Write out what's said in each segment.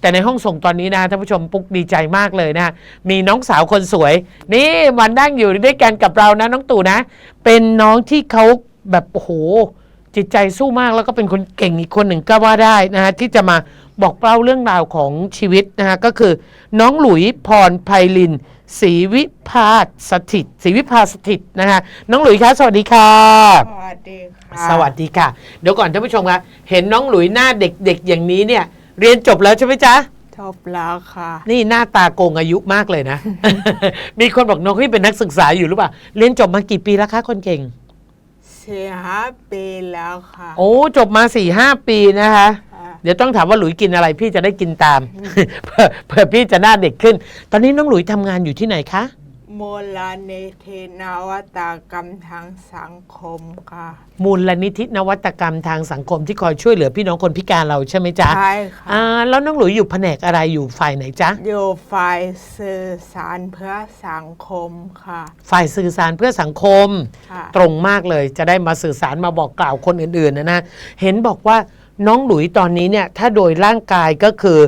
แต่ในห้องส่งตอนนี้นะท่านผู้ชมปุ๊กดีใจมากเลยนะมีน้องสาวคนสวย นี่มันนั่งอยู่ด้วยกันกับเรานะน้องตู่นะ เป็นน้องที่เขาแบบโอ้โหจิตใจสู้มากแล้วก็เป็นคนเก่งอีกคนหนึ่งก็ว่าได้นะฮะที่จะมาบอกเล่าเรื่องราวของชีวิตนะฮะก็คือน้องหลุยพรไพลินศรีวิภาสถิตศรีวิภาสถิตนะฮะน้องหลุยคะสวัสดีค่ะ สวัสดีค่ะ สวัสดีค่ะ เดี๋ยวก่อนท่านผู้ชมคะเห็นน้องหลุยหน้าเด็กๆอย่างนี้เนี่ย เรียนจบแล้วใช่ไหมจ๊ะ จบแล้วค่ะ นี่หน้าตาโกงอายุมากเลยนะ มีคนบอกน้องที่เป็นนักศึกษาอยู่หรือเปล่า เรียนจบมากี่ปีแล้วคะคนเก่งสี่ห้าปีแล้วค่ะ โอ้จบมา4ี่ห้าปีนะคะ ค่ะ เดี๋ยวต้องถามว่าหลุยกินอะไรพี่จะได้กินตามเพื่อเพื่อพี่จะหน้าเด็กขึ้น ตอนนี้น้องหลุยทำงานอยู่ที่ไหนคะ มูลนิธินวัตกรรมทางสังคมค่ะ มูลนิธินวัตกรรมทางสังคมที่คอยช่วยเหลือพี่น้องคนพิการเราใช่ไหมจ๊ะใช่ค่ะ อ่าแล้วน้องหลุยอยู่แผนกอะไรอยู่ฝ่ายไหนจ๊ะอยู่ฝ่ายสื่อสารเพื่อสังคมค่ะฝ่ายสื่อสารเพื่อสังคม ค่ะ ตรงมากเลยจะได้มาสื่อสารมาบอกกล่าวคนอื่นๆนะนะเห็นบอกว่าน้องหลุยตอนนี้เนี่ยถ้าโดยร่างกายก็คือ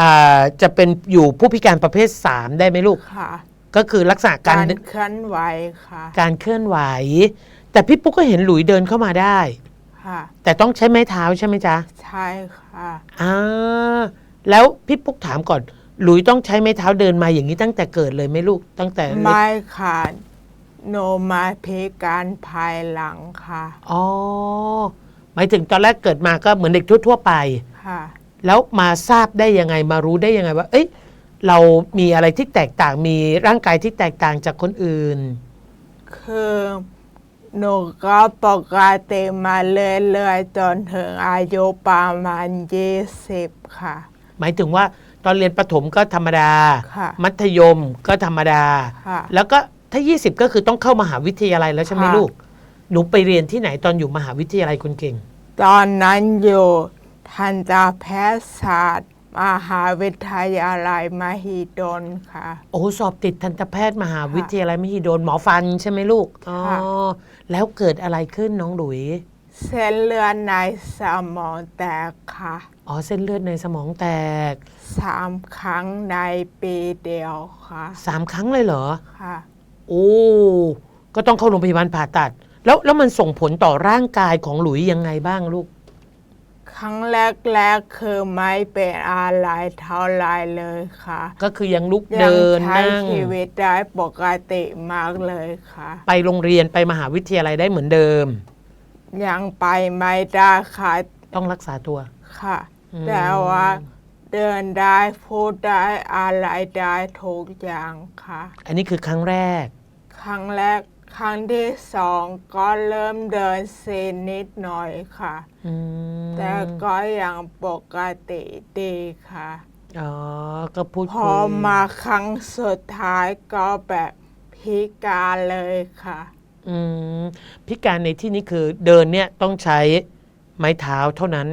อาจะเป็นอยู่ผู้พิการประเภท 3 ได้ไหมลูก ค่ะ ก็คือลักษณะกาการรเคลื่อนไหวค่ะการเคลื่อนไหว แต่พี่ปุ๊กก็เห็นหลุยเดินเข้ามาได้ ค่ะแต่ต้องใช้ไม้เท้าใช่ไหมจ๊ะใช่ค่ะ อ่าแล้วพี่ปุ๊กถามก่อน หลุยต้องใช้ไม้เท้าเดินมาอย่างนี้ตั้งแต่เกิดเลยไหมลูกตั้งแต่เล็ก ไม่ค่ะโนมาพิการภายหลังค่ะอ๋อ หมายถึงตอนแรกเกิดมาก็เหมือนเด็กทั่ว ๆ ไป ค่ะ แล้วมาทราบได้ยังไงมารู้ได้ยังไงว่า เอ้ย เรามีอะไรที่แตกต่างมีร่างกายที่แตกต่างจากคนอื่น คือหนูก็ปกติมาเรื่อยๆจนถึงอายุประมาณยี่สิบค่ะ หมายถึงว่าตอนเรียนประถมก็ธรรมดา ค่ะมัธยมก็ธรรมดา ค่ะ แล้วก็ถ้า 20 ก็คือต้องเข้ามหาวิทยาลัยแล้วใช่ไหมค่ะ ลูก หนูไปเรียนที่ไหนตอนอยู่มหาวิทยาลัยคนเก่ง ตอนนั้นอยู่ทันตแพทยศาสตร์ มหาวิทยาลัยมหิดลค่ะ โอ้สอบติดทันตแพทย์มหาวิทยาลัยมหิดลหมอฟันใช่ไหมลูกอ๋อค่ะแล้วเกิดอะไรขึ้นน้องหลุยเส้นเลือดในสมองแตกค่ะ อ๋อเส้นเลือดในสมองแตกสามครั้งในปีเดียวค่ะสามครั้งเลยเหรอค่ะ โอ้ก็ต้องเข้าโรงพยาบาลผ่าตัด แล้วแล้วมันส่งผลต่อร่างกายของหลุยยังไงบ้างลูก ครั้งแรกๆคือไม่เป็นอะไรเท่าไรเลยค่ะ ก็คือยังลุกยัเดินใช้นั่ง ชีวิตได้ปกติมากเลยค่ะ ไปโรงเรียนไปมหาวิทยาลัยได้เหมือนเดิม ยังไปไม่ได้ค่ะต้องรักษาตัว ค่ะ อืม แต่ว่าเดินได้พูดได้อะไรได้ทุกอย่างค่ะ อันนี้คือครั้งแรก ครั้งแรก ครั้งที่สองก็เริ่มเดินเซนิดหน่อยค่ะ อืมแต่ก็ยังปกติดีค่ะ อ๋อ ก็พูดพคุอยมาครั้งสุดท้ายก็แบบพิการเลยค่ะ อืมพิการในที่นี้คือเดินเนี่ยต้องใช้ไม้เท้าเท่านั้น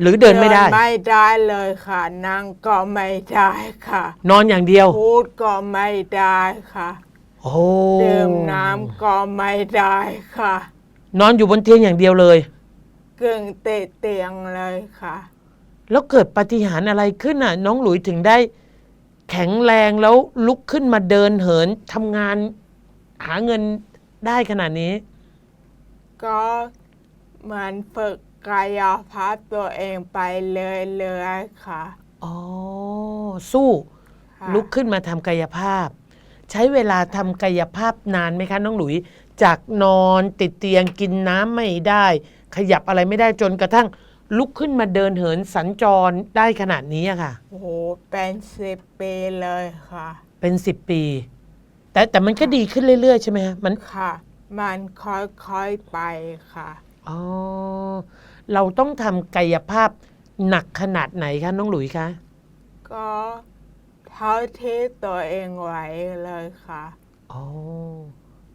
หรือเดินไม่ได้ ไม่ได้เลยค่ะ นั่งก็ไม่ได้ค่ะ นอนอย่างเดียว พูดก็ไม่ได้ค่ะ โอ้ดื่มน้ำก็ไม่ได้ค่ะ นอนอยู่บนเตียงอย่างเดียวเลย กึ่งติดเตียงเลยค่ะ แล้วเกิดปาฏิหารย์อะไรขึ้นน่ะ น้องหลุยถึงได้ แข็งแรงแล้วลุกขึ้นมาเดินเหินทำงาน หาเงินได้ขนาดนี้ ก็เหมือนฝึกกายภาพตัวเองไปเรื่อยๆค่ะ อ๋อ สู้ ค่ะ ลุกขึ้นมาทำกายภาพ ใช้เวลาทำกายภาพนานไหมคะ น้องหลุย จากนอนติดเตียงกินน้ำไม่ได้ ขยับอะไรไม่ได้จนกระทั่ง ลุกขึ้นมาเดินเหินสัญจรได้ขนาดนี้อะค่ะ โอ้โหเป็นสิบปีเลยค่ะ เป็นสิบปี แต่แต่มันก็ดีขึ้นเรื่อยๆใช่ไหมฮะมันค่ะ มันค่อยๆไปค่ะ อ๋อเราต้องทำกายภาพหนักขนาดไหนคะน้องหลุยคะก็ เท่าที่ตัวเองไหวเลยค่ะ อ๋อ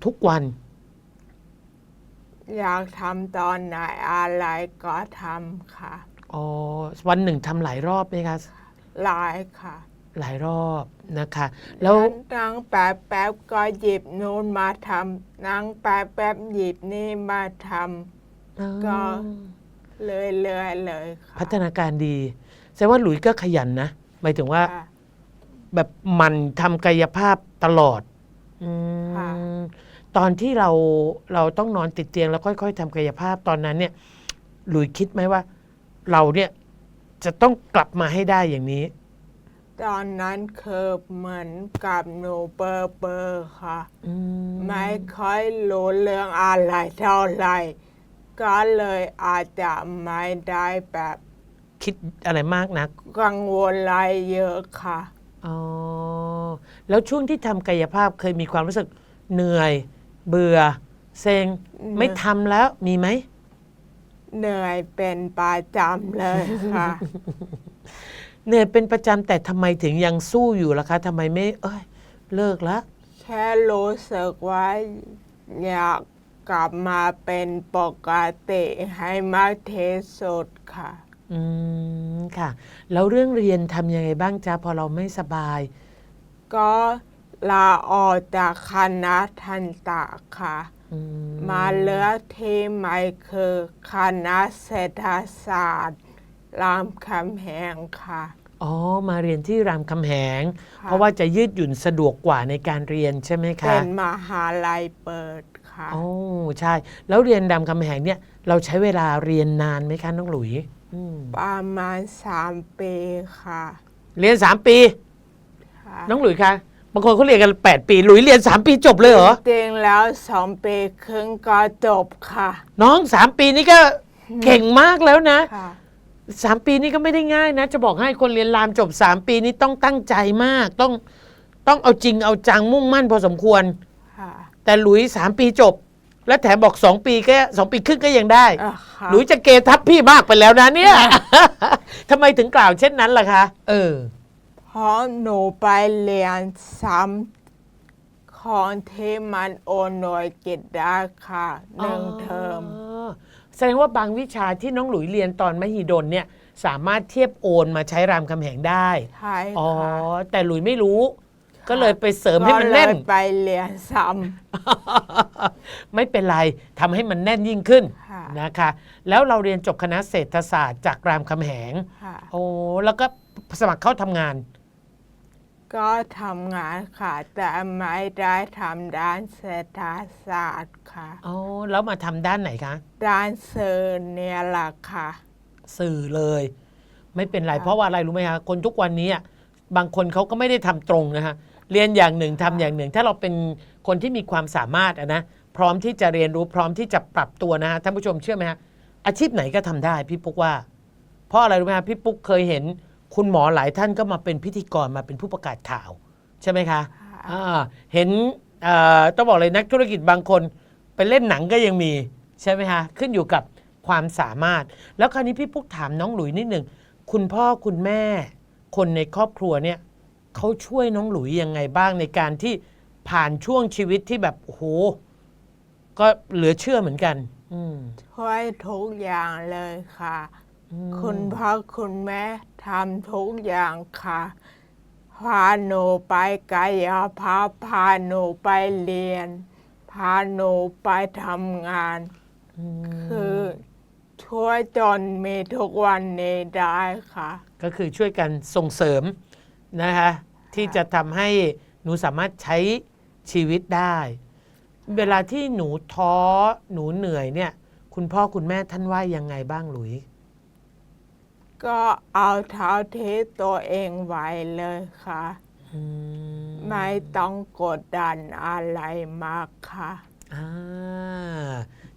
ทุกวัน อยากทำตอนไหนอะไรก็ทำค่ะ อ๋อ วันหนึ่งทำหลายรอบไหมคะ หลายค่ะหลายรอบนะคะ แล้วนั่งแป๊บแป๊บๆก็หยิบนู่นมาทำนั่งแป๊บแป๊บๆหยิบนี่มาทก็ำเรื่อยๆเลยค่ะ พัฒนาการดี แสดงว่าหลุยก็ขยันนะ หมายถึงว่าค่ะ แบบหมันทำกายภาพตลอดอค่ะ มตอนที่เราเราต้องนอนติดเตียงแล้วค่อยๆทำกายภาพตอนนั้นเนี่ย หลุยคิดไหมว่า เราเนี่ยจะต้องกลับมาให้ได้อย่างนี้ ตอนนั้นคือเหมือนกับหนูเปอร์เปอร์ค่ะอืมไม่ค่อยรู้เรื่องอะไรเท่าไหร่ ก็เลยอาจจะไม่ได้แบบคิดอะไรมากนักกังวลอะไรเยอะค่ะ อ๋อ แล้วช่วงที่ทำกายภาพเคยมีความรู้สึกเหนื่อย เบื่อ เซ็งอืมไม่ทำแล้วมีไหม เหนื่อยเป็นประจำเลยค่ะ เหนื่อยเป็นประจำแต่ทำไมถึงยังสู้อยู่ล่ะคะทำไมไม่ เอ้ย เลิกละ แค่รู้สึกว่าอยากกลับมาเป็นปกติให้มากที่สุดค่ะ อืมค่ะ แล้วเรื่องเรียนทำยังไงบ้างจ๊ะพอเราไม่สบาย ก็ลาออกจากคณะทันตะค่ะ อืมมาเลือกที่ไม่คือคณะเศรษฐศาสตร์รามคำแหงค่ะ อ๋อ มาเรียนที่รามคำแหง ค่ะ เพราะว่าจะยืดหยุ่นสะดวกกว่าในการเรียนใช่ไหมเป็คะนมหาลัยเปิดค่ะอ๋อใช่ แล้วเรียนรามคำแหงเนี่ย เราใช้เวลาเรียนนานไหมคะน้องหลุยอืม ประมาณสามปีค่ะ เรียนสามปี ค่ะน้องหลุยคะบางคนเขาเรียนกันแปดปี หลุยเรียนสามปีจบเลยเหรอ จริงๆแล้วสองปีครึ่งก็จบค่ะ น้องสามปีนี่ก็เก่งมากแล้วนะค่ะ สามปีนี่ก็ไม่ได้ง่ายนะ จะบอกให้คนเรียนรามจบสามปีนี่ต้องตั้งใจมาก ต้องต้องเอาจริงเอาจังมุ่งมั่นพอสมควร ค่ะ แต่หลุยสามปีจบ และแถมบอกสองปีก็สองปีครึ่งก็ยังได้ อะค่ะหลุยจะเกทับพี่มากไปแล้วนะเนี่ย ทำไมถึงกล่าวเช่นนั้นล่ะคะ เออ เพราะหนูไปเรียนซ้ำของที่มันโอนหน่วยกิจได้ค่ะหนึ่งเทอมอ๋อแสดงว่าบางวิชาที่น้องหลุยเรียนตอนมหิดลเนี่ยสามารถเทียบโอนมาใช้รามคำแหงได้ ใช่อ๋อ ค่ะ แต่หลุยไม่รู้ ก็เลยไปเสริมให้มันแน่น ก็เลยไปเรียนซ้ ไม่เป็นไรทำให้มันแน่นยิ่งขึ้นค่ะนะคะ แล้วเราเรียนจบคณะเศรษฐศาสตร์จากรามคำแหงำค่ะ โอ้แล้วก็สมัครเข้าทำงาน ก็ทำงานค่ะ แต่ไม่ได้ทำด้านเศรษฐศาสตร์ค่ะ อ๋อ แล้วมาทำด้านไหนคะ ด้านเซอร์เนี่ยแหละค่ะ สื่อเลย ไม่เป็นไร ค่ะเพราะว่าอะไรรู้ไหมคะคนทุกวันนี้อะบางคนเขาก็ไม่ได้ทำตรงนะฮะเรียนอย่างหนึ่งทำอย่างหนึ่ง ถ้าเราเป็นคนที่มีความสามารถอะนะ พร้อมที่จะเรียนรู้พร้อมที่จะปรับตัวนะฮะท่านผู้ชมเชื่อไหมฮะอาชีพไหนก็ทำได้พี่ปุ๊กว่า เพราะอะไรรู้ไหมฮะพี่ปุ๊กเคยเห็นคุณหมอหลายท่านก็มาเป็นพิธีกรมาเป็นผู้ประกาศข่าว ใช่ไหมคะค่ะอ่าเห็นเอ่อต้องบอกเลยนักธุรกิจบางคนไปเล่นหนังก็ยังมีใช่ไหมคะขึ้นอยู่กับความสามารถ แล้วคราวนี้พี่ปุ๊กถามน้องหลุยนิดหนึ่งคุณพ่อคุณแม่ คนในครอบครัวเนี่ยเขาช่วยน้องหลุยยังไงบ้างในการที่ผ่านช่วงชีวิตที่แบบโอ้โห ก็เหลือเชื่อเหมือนกัน อืมช่วยทุกอย่างเลยค่ะอืมคุณพ่อคุณแม่ทำทุกอย่างค่ะ พาหนูไปกายภาพพาหนูไปเรียน พาหนูไปทำงาน คือช่วยจนมีทุกวันนี้ได้ค่ะ ก็คือช่วยกันส่งเสริมนะคะที่จะทำให้หนูสามารถใช้ชีวิตได้ เวลาที่หนูท้อหนูเหนื่อยเนี่ย คุณพ่อคุณแม่ท่านว่ายังไงบ้างหลุย ก็เอาเท้าที่ตัวเองไว้เลยค่ะอืมไม่ต้องกดดันอะไรมากค่ะ อ่า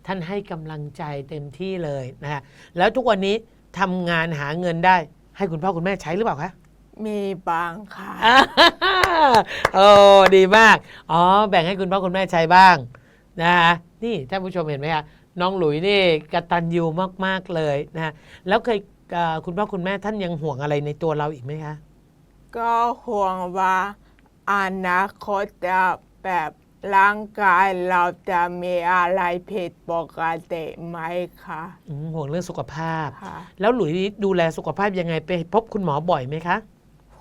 ท่านให้กำลังใจเต็มที่เลยนะฮะแล้วทุกวันนี้ทำงานหาเงินได้ ให้คุณพ่อคุณแม่ใช้หรือเปล่าคะ มีบางค่ะอ่าโอ้ดีมาก อ๋อ แบ่งให้คุณพ่อคุณแม่ใช้บ้างนะฮะนี่ท่านผู้ชมเห็นไหมคะน้องหลุยนี่กตัญญูมากๆเลยนะฮะแล้วเคยเอ่อคุณพ่อคุณแม่ท่านยังห่วงอะไรในตัวเราอีกไหมคะ ก็ห่วงว่าอนาคตจะแบบร่างกายเราจะมีอะไรผิดปกติไหมคะอืมห่วงเรื่องสุขภาพ ค่ะ แล้วหลุยดูแลสุขภาพยังไงไปพบคุณหมอบ่อยไหมคะ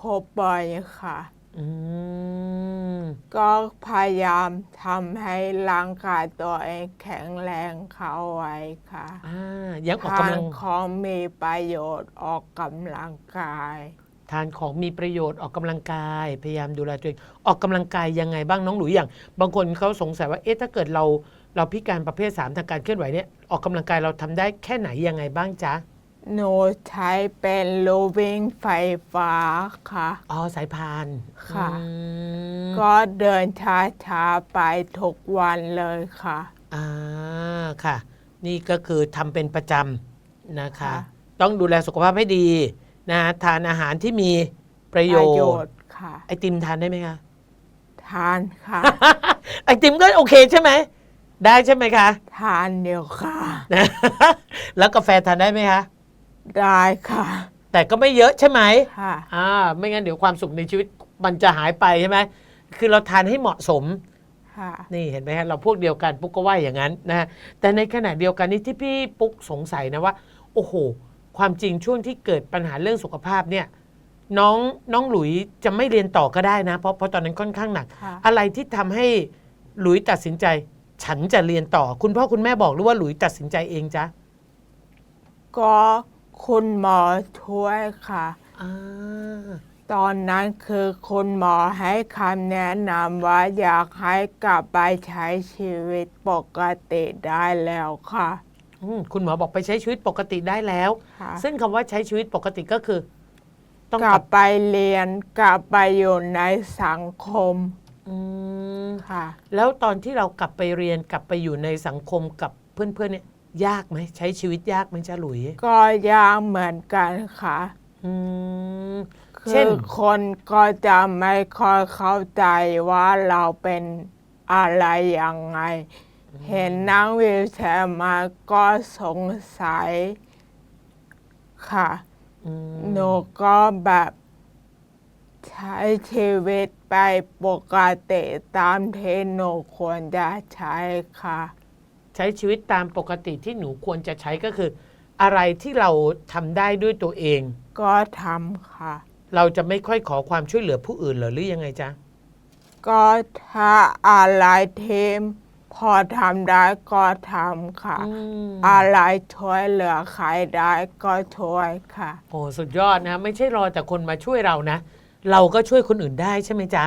พบบ่อยค่ะ อืม ก็พยายามทำให้ร่างกายตัวเองแข็งแรงเข้าไว้ค่ะอ่า ยังออกทากำลันงของมีประโยชน์ออกกำลังกาย ทานของมีประโยชน์ออกกำลังกาย พยายามดูแลตัวเองออกกำลังกายยังไงบ้างน้องหลุยอย่าง บางคนเขาสงสัยว่าเอ๊ะถ้าเกิดเราเราพิการประเภท 3 ทางการเคลื่อนไหวเนี่ยออกกำลังกายเราทำได้แค่ไหนยังไงบ้างจ๊ะ หนูใช้เป็นโลวิ่งไฟฟ้าค่ะ อ๋อสายพานค่ะ อืมก็เดินช้าๆไปทุกวันเลยค่ะ อ่าค่ะ นี่ก็คือทำเป็นประจำนะคะ ค่ะ ต้องดูแลสุขภาพให้ดีนะทานอาหารที่มีประโยประโยชน์ชน์ ค่ะ ไอติมทานได้ไหมคะ ทานค่ะ ไอติมก็โอเคใช่ไหม ได้ใช่ไหมคะ ทานเดียวค่ะ นะ แล้วกาแฟทานได้ไหมคะ ได้ค่ะ แต่ก็ไม่เยอะใช่ไหมค่ะ อ่าไม่งั้นเดี๋ยวความสุขในชีวิตมันจะหายไปใช่ไหมคือเราทานให้เหมาะสม ค่ะ นี่เห็นไหมฮะเราพวกเดียวกันปุ๊กก็ว่าอย่างนั้นนะฮะแต่ในขณะเดียวกันนี่ที่พี่ปุ๊กสงสัยนะว่า โอ้โห ความจริงช่วงที่เกิดปัญหาเรื่องสุขภาพเนี่ย น้องน้องหลุยจะไม่เรียนต่อก็ได้นะ เพราะเพราะตอนนั้นค่อนข้างหนัก ค่ะ อะไรที่ทำให้หลุยตัดสินใจ ฉันจะเรียนต่อ คุณพ่อคุณแม่บอกหรือว่าหลุยตัดสินใจเองจ๊ะก็ คุณหมอช่วยค่ะ อ่า ตอนนั้นคือคุณหมอให้คำแนะนำว่าอยากให้กลับไปใช้ชีวิตปกติได้แล้วค่ะอืมคุณหมอบอกไปใช้ชีวิตปกติได้แล้ว ค่ะ ซึ่งคำว่าใช้ชีวิตปกติก็คือ ต้องกกลัลับบไปเรียนกลับไปอยู่ในสังคมอืมค่ะ แล้วตอนที่เรากลับไปเรียนกลับไปอยู่ในสังคมกับเพื่อนๆเนี่ย ยากไหมใช้ชีวิตยากไหมจ้าหลุยก็ยากเหมือนกันค่ะ อืมคืเช่นอคนก็จะไม่ค่อยเข้าใจว่าเราเป็นอะไรยังไง เห็นนั่งวิวแชร์มาก็สงสัยค่ะ อืมหนูก็แบบใช้ชีวิตไปปกติตามที่หนูควรจะใช้ค่ะ ใช้ชีวิตตามปกติที่หนูควรจะใช้ก็คือ อะไรที่เราทำได้ด้วยตัวเอง ก็ทำค่ะ เราจะไม่ค่อยขอความช่วยเหลือผู้อื่นเหรอหรือยังไงจ๊ะก็ถ้าอะไรทีมพอทำได้ก็ทำค่ะ อืม อะไรช่วยเหลือใครได้ก็ช่วยค่ะ โอ้สุดยอดนะ ไม่ใช่รอแต่คนมาช่วยเรานะ เราก็ช่วยคนอื่นได้ใช่ไหมจ๊ะ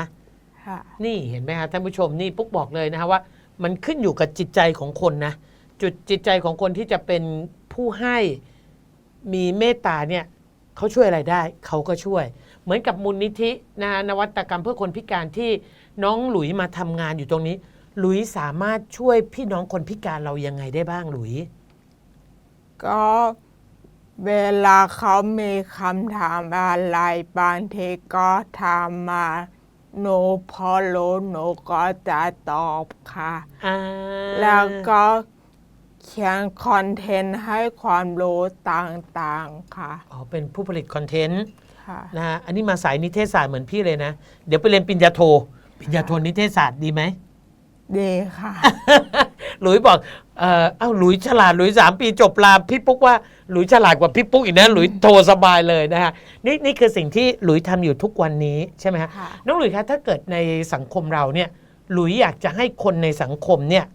ค่ะ นี่เห็นไหมฮะท่านผู้ชมนี่ปุ๊กบอกเลยนะคะว่า มันขึ้นอยู่กับจิตใจของคนนะจุดจิตใจของคนที่จะเป็นผู้ให้มีเมตตาเนี่ยเขาช่วยอะไรได้เขาก็ช่วย เหมือนกับมูลนิธินะนวัตกรรมเพื่อคนพิการที่น้องหลุยมาทำงานอยู่ตรงนี้ หลุยสามารถช่วยพี่น้องคนพิการเรายังไงได้บ้างหลุย ก็เวลาเขามีคำถามอะไรบางทีก็ถามมา หนูพอรู้หนูก็จะตอบค่ะ อ่าแล้วก็เขียนคอนเทนต์ให้ความรู้ต่างๆค่ะอ๋อเป็นผู้ผลิตคอนเทนต์ค่ะ นะฮะอันนี้มาสายนิเทศศาสตร์เหมือนพี่เลยนะ เดี๋ยวไปเรียนปริญญาโทปริญญาโทนิเทศศาสตร์ดีไหม ดีค่ะ หลุยบอก เออเอ้าหลุยฉลาดหลุยสามปีจบลาพี่ปุ๊กว่าหลุยฉลาดกว่าพี่ปุ๊กอีกนะหลุยโทรสบายเลยนะฮะนี่นี่คือสิ่งที่หลุยทำอยู่ทุกวันนี้ใช่ไหมฮะค่ะ น้องหลุยคะถ้าเกิดในสังคมเราเนี่ยหลุยอยากจะให้คนในสังคมเนี่ย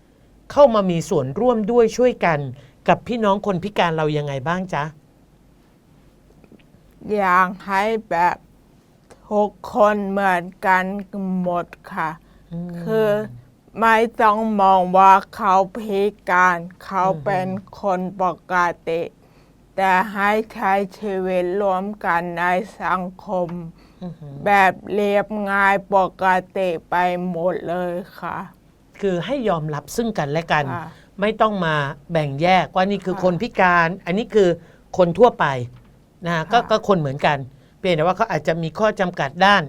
เข้ามามีส่วนร่วมด้วยช่วยกันกับพี่น้องคนพิการเรายังไงบ้างจ๊ะ อยากให้แบบทุกคนเหมือนกันหมดค่ะ คือ ไม่ต้องมองว่าเขาพิการเขาเป็นคนปกติ แต่ให้ใช้ชีวิตร่วมกันในสังคมอือหือแบบเรียบง่ายปกติไปหมดเลยค่ะ คือให้ยอมรับซึ่งกันและกัน ค่ะไม่ต้องมาแบ่งแยกว่านี่คือค่ะคนพิการ อันนี้คือคนทั่วไปนะฮะก็ค่ะก็คนเหมือนกัน เพียงแต่ว่าเขาอาจจะมีข้อจำกัดด้าน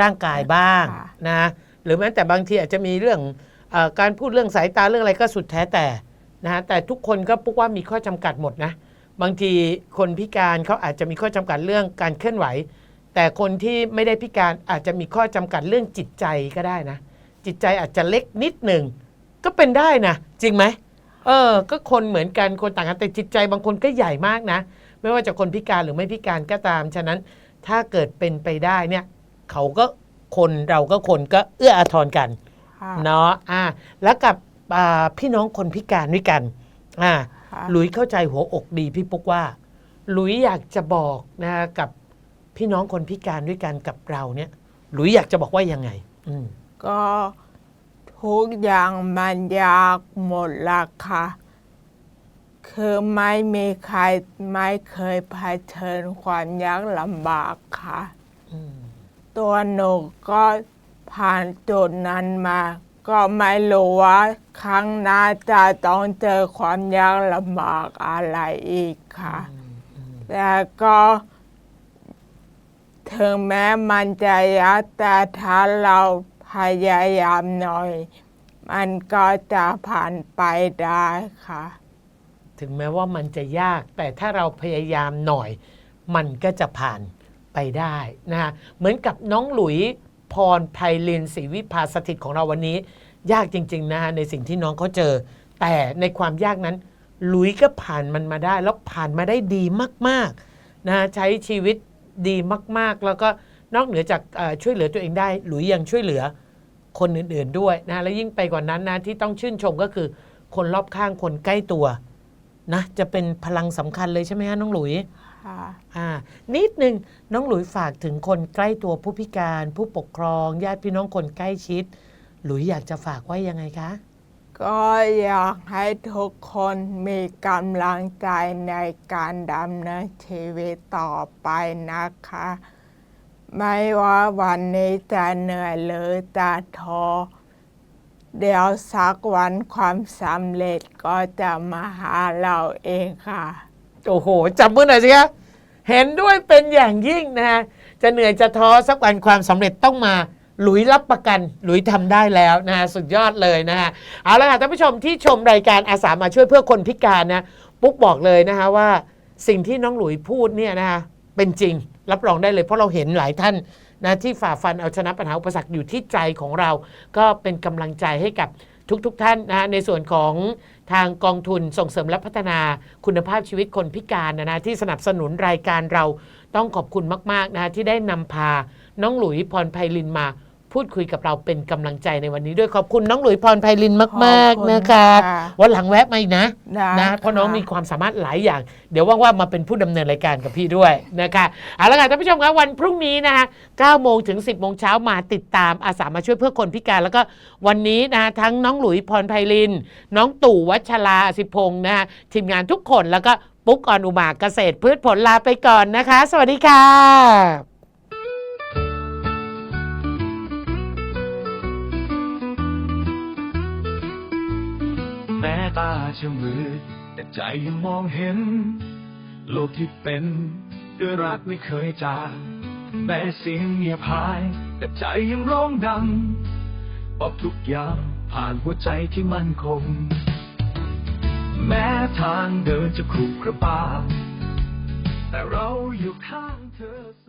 ร่างกายบ้างค่ะ นะ หรือแม้แต่บางทีอาจจะมีเรื่องอการพูดเรื่องสายตาเรื่องอะไรก็สุดแท้แต่นะฮะแต่ทุกคนก็ปุ๊กว่ามีข้อจำกัดหมดนะบางทีคนพิการเขาอาจจะมีข้อจำกัดเรื่องการเคลื่อนไหว แต่คนที่ไม่ได้พิการอาจจะมีข้อจำกัดเรื่องจิตใจก็ได้นะ จิตใจอาจจะเล็กนิดหนึ่งก็เป็นได้นะจริงไหมเออ ก็คนเหมือนกันคนต่างกันแต่จิตใจบางคนก็ใหญ่มากนะ ไม่ว่าจะคนพิการหรือไม่พิการก็ตาม ฉะนั้นถ้าเกิดเป็นไปได้เนี่ย เขาก็ คนเราก็คนก็เอื้ออาทรกันค่ะเนาะอ่าแล้วกับอ่าพี่น้องคนพิการด้วยกันอ่าค่ะหลุยเข้าใจหัวอกดีพี่ปุ๊กว่า หลุยอยากจะบอกนะกับพี่น้องคนพิการด้วยกันกับเราเนี่ย หลุยอยากจะบอกว่ายังไง อืมก็ทุกอย่างมันยากหมดละค่ะคือไม่มีใครไม่เคยเผชิญความยากลำบากค่ะอืม ตัวหนูก็ผ่านจุดนั้นมา ก็ไม่รู้ว่าครั้งหน้าจะต้องเจอความยากลำบากอะไรอีกค่ะ แต่ก็ถึงแม้มันจะยากแต่ถ้าเราพยายามหน่อย มันก็จะผ่านไปได้ค่ะ ถึงแม้ว่ามันจะยากแต่ถ้าเราพยายามหน่อย มันก็จะผ่าน ไปได้นะฮะเหมือนกับน้องหลุยพรไพลินศรีวิภาสถิตของเราวันนี้ ยากจริงๆนะฮะในสิ่งที่น้องเขาเจอ แต่ในความยากนั้นหลุยก็ผ่านมันมาได้ แล้วผ่านมาได้ดีมากๆนะใช้ชีวิตดีมากๆ แล้วก็นอกเหนือจากช่วยเหลือตัวเองได้ หลุยยังช่วยเหลือคนอื่นๆด้วยนะและยิ่งไปกว่านั้นนะที่ต้องชื่นชมก็คือ คนรอบข้างคนใกล้ตัวนะจะเป็นพลังสำคัญเลยใช่ไหมฮะน้องหลุย ค่ะอ่านิดนึงน้องหลุยฝากถึงคนใกล้ตัวผู้พิการ ผู้ปกครองญาติพี่น้องคนใกล้ชิด หลุยอยากจะฝากไว้ยังไงคะ ก็อยากให้ทุกคนมีกำลังใจในการดำเนินชีวิตต่อไปนะคะ ไม่ว่าวันนี้จะเหนื่อยหรือจะท้อเดี๋ยวสักวันความสำเร็จก็จะมาหาเราเองค่ะ โอ้โห จับมือหน่อยสิคะเห็นด้วยเป็นอย่างยิ่งนะฮะจะเหนื่อยจะท้อสักวันความสำเร็จต้องมาหลุยรับประกัน หลุยทำได้แล้วนะฮะสุดยอดเลยนะฮะเอาละค่ะท่านผู้ชมที่ชมรายการอาสามาช่วยเพื่อคนพิการนะปุ๊กบอกเลยนะคะว่าสิ่งที่น้องหลุยพูดเนี่ยนะคะเป็นจริงรับรองได้เลยเพราะเราเห็นหลายท่านนะที่ฝ่าฟันเอาชนะปัญหาอุปสรรคอยู่ที่ใจของเรา ก็เป็นกำลังใจให้กับทุกๆทท่านนะในส่วนของ ทางกองทุนส่งเสริมและพัฒนาคุณภาพชีวิตคนพิการนะนะที่สนับสนุนรายการเราต้องขอบคุณมากๆนะฮะที่ได้นำพาน้องหลุยพรไพลินมา พูดคุยกับเราเป็นกำลังใจในวันนี้ด้วยขอบคุณน้องหลุยพรไพลินมากขอบคุณๆนะคะค่ะวันหลังแวะมาอีกนะได้นะเพราะน้องค่มีความสามารถหลายอย่าง เดี๋ยวว่างๆมาเป็นผู้ดำเนินรายการกับพี่ด้วยนะคะเอาละค่ะท่านผู้ชมครับวันพรุ่งนี้นะคะ9โมงถึง 10โมงเช้ามาติดตามอาสามาช่วยเพื่อคนพิการ แล้วก็วันนี้นะคะทั้งน้องหลุยพรไพลิน น้องตู่วัชราอสิพงศ์นะคะทีมงานทุกคนแล้วก็ปุ๊กออนอุมาเกษตรพืชผลลาไปก่อนนะคะ สวัสดีค่ะ จะมืดแต่ใจยังมองเห็น โลกที่เป็นด้วยรักไม่เคยจางแม้เสียงเงียบหาย แต่ใจยังร้องดังบอกทุกอย่างผ่านหัวใจที่มั่นคง แม้ทางเดินจะขรุขระบาแต่เราอยู่ข้างเธอ